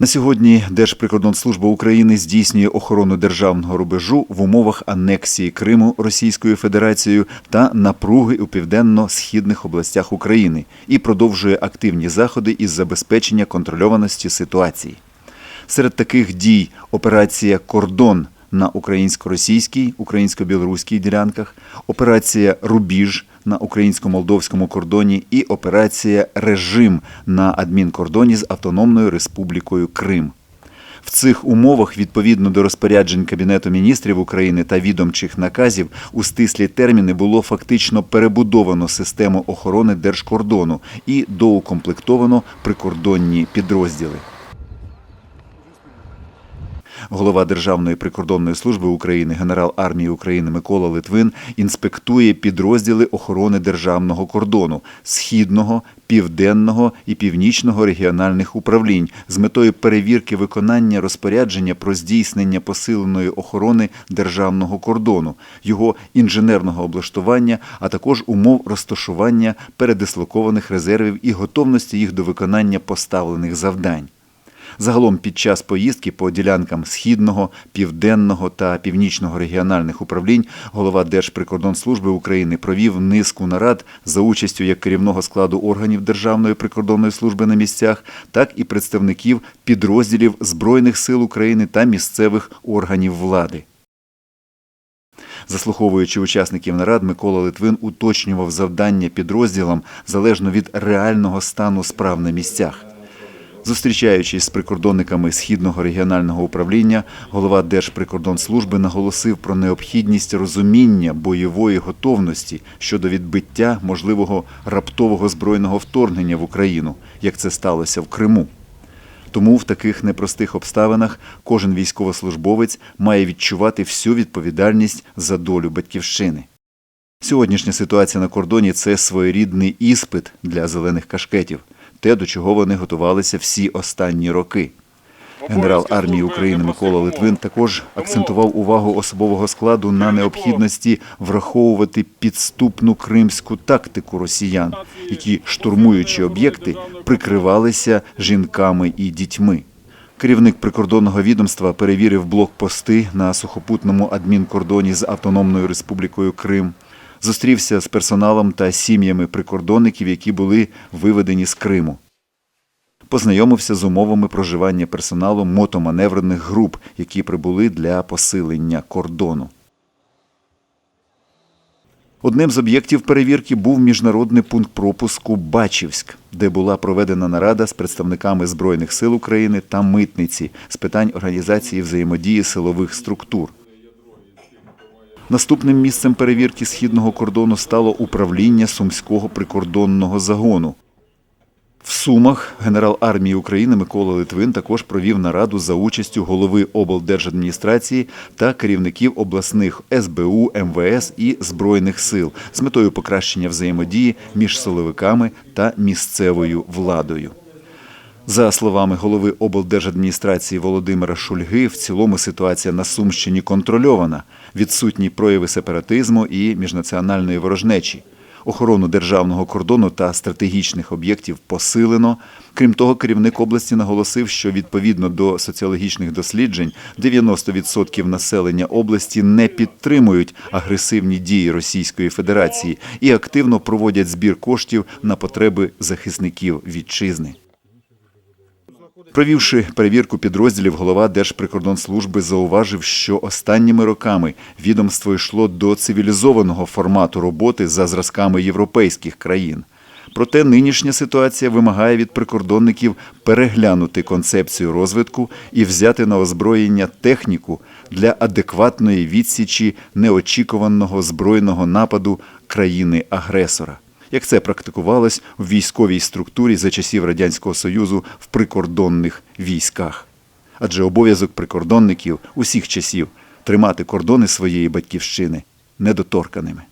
На сьогодні Держприкордонслужба України здійснює охорону державного рубежу в умовах анексії Криму Російською Федерацією та напруги у південно-східних областях України і продовжує активні заходи із забезпечення контрольованості ситуації. Серед таких дій операція Кордон на українсько-російській, українсько-білоруській ділянках, операція Рубіж на українсько-молдовському кордоні і операція Режим на адмінкордоні з Автономною Республікою Крим. В цих умовах, відповідно до розпоряджень Кабінету міністрів України та відомчих наказів, у стислі терміни було фактично перебудовано систему охорони держкордону і доукомплектовано прикордонні підрозділи. Голова Державної прикордонної служби України, генерал армії України Микола Литвин інспектує підрозділи охорони державного кордону східного, південного і північного регіональних управлінь з метою перевірки виконання розпорядження про здійснення посиленої охорони державного кордону, його інженерного облаштування, а також умов розташування передислокованих резервів і готовності їх до виконання поставлених завдань. Загалом під час поїздки по ділянкам східного, південного та північного регіональних управлінь голова Держприкордонслужби України провів низку нарад за участю як керівного складу органів Державної прикордонної служби на місцях, так і представників підрозділів Збройних сил України та місцевих органів влади. Заслуховуючи учасників нарад, Микола Литвин уточнював завдання підрозділам залежно від реального стану справ на місцях. Зустрічаючись з прикордонниками східного регіонального управління, голова Держприкордонслужби наголосив про необхідність розуміння бойової готовності щодо відбиття можливого раптового збройного вторгнення в Україну, як це сталося в Криму. Тому в таких непростих обставинах кожен військовослужбовець має відчувати всю відповідальність за долю батьківщини. Сьогоднішня ситуація на кордоні це своєрідний іспит для зелених кашкетів, те, до чого вони готувалися всі останні роки. Генерал армії України Микола Литвин також акцентував увагу особового складу на необхідності враховувати підступну кримську тактику росіян, які, штурмуючи об'єкти, прикривалися жінками і дітьми. Керівник прикордонного відомства перевірив блокпости на сухопутному адмінкордоні з Автономною Республікою Крим. Зустрівся з персоналом та сім'ями прикордонників, які були виведені з Криму. Познайомився з умовами проживання персоналу мотоманеврених груп, які прибули для посилення кордону. Одним з об'єктів перевірки був міжнародний пункт пропуску Бачівськ, де була проведена нарада з представниками Збройних сил України та митниці з питань організації взаємодії силових структур. Наступним місцем перевірки східного кордону стало управління Сумського прикордонного загону. В Сумах генерал армії України Микола Литвин також провів нараду за участю голови облдержадміністрації та керівників обласних СБУ, МВС і Збройних сил з метою покращення взаємодії між силовиками та місцевою владою. За словами голови облдержадміністрації Володимира Шульги, в цілому ситуація на Сумщині контрольована, відсутні прояви сепаратизму і міжнаціональної ворожнечі. Охорону державного кордону та стратегічних об'єктів посилено. Крім того, керівник області наголосив, що відповідно до соціологічних досліджень 90% населення області не підтримують агресивні дії Російської Федерації і активно проводять збір коштів на потреби захисників вітчизни. Провівши перевірку підрозділів, голова Держприкордонслужби зауважив, що останніми роками відомство йшло до цивілізованого формату роботи за зразками європейських країн. Проте нинішня ситуація вимагає від прикордонників переглянути концепцію розвитку і взяти на озброєння техніку для адекватної відсічі неочікуваного збройного нападу країни-агресора як це практикувалось в військовій структурі за часів Радянського Союзу в прикордонних військах. Адже обов'язок прикордонників усіх часів тримати кордони своєї батьківщини недоторканими.